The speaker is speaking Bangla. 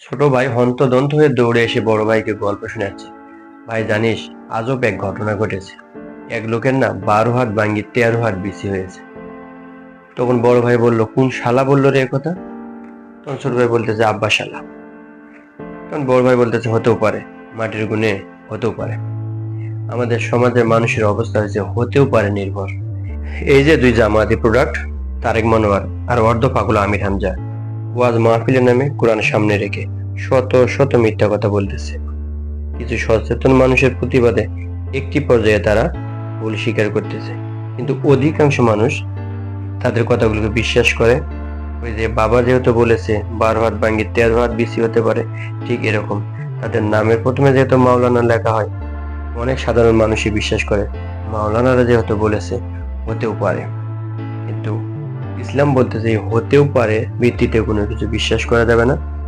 ছোট ভাই হন্তদন্ত হয়ে দৌড়ে এসে বড় ভাইকে গল্প শোনাচ্ছে। ভাই, জানিস, আজব এক ঘটনা ঘটেছে। এক লোকের না বারো হাত ভাঙ্গি তেরো হাত বেশি হয়েছে। তখন বড় ভাই বলল, কোন শালা বলল রে কথা? তখন ছোট ভাই বলতেছে, আব্বা শালা। তখন বড় ভাই বলতেছে, হতেও পারে, মাটির গুণে হতেও পারে। আমাদের সমাজের মানুষের অবস্থা হয়েছে, হতেও পারে নির্ভর। এই যে দুই জামাতি প্রোডাক্ট তারেক মনোয়ার আর অর্ধ পাগল আমির হামজা। ওয়াজ মাহফিলের নামে কোরআন সামনে রেখে শত শত মিথ্যা কথা বলতেছে। কিছু সচেতন মানুষের প্রতিবাদে একটি পর্যায়ে তারা ভুল স্বীকার করতেছে। কিন্তু অধিকাংশ মানুষ তাদের কথাগুলোকে বিশ্বাস করে। ওই যে বাবা যেহেতু বলেছে, বারো হাত ভাঙ্গি, তেরো হাত বেশি হতে পারে, ঠিক এরকম। তাদের নামের প্রথমে যেহেতু মাওলানা লেখা হয়, অনেক সাধারণ মানুষই বিশ্বাস করে, মাওলানারা যেহেতু বলেছে, হতেও পারে। কিন্তু ইসলাম বলতেছে যে হতেও পারে ভিত্তিতে কোনো কিছু বিশ্বাস করা যাবে না।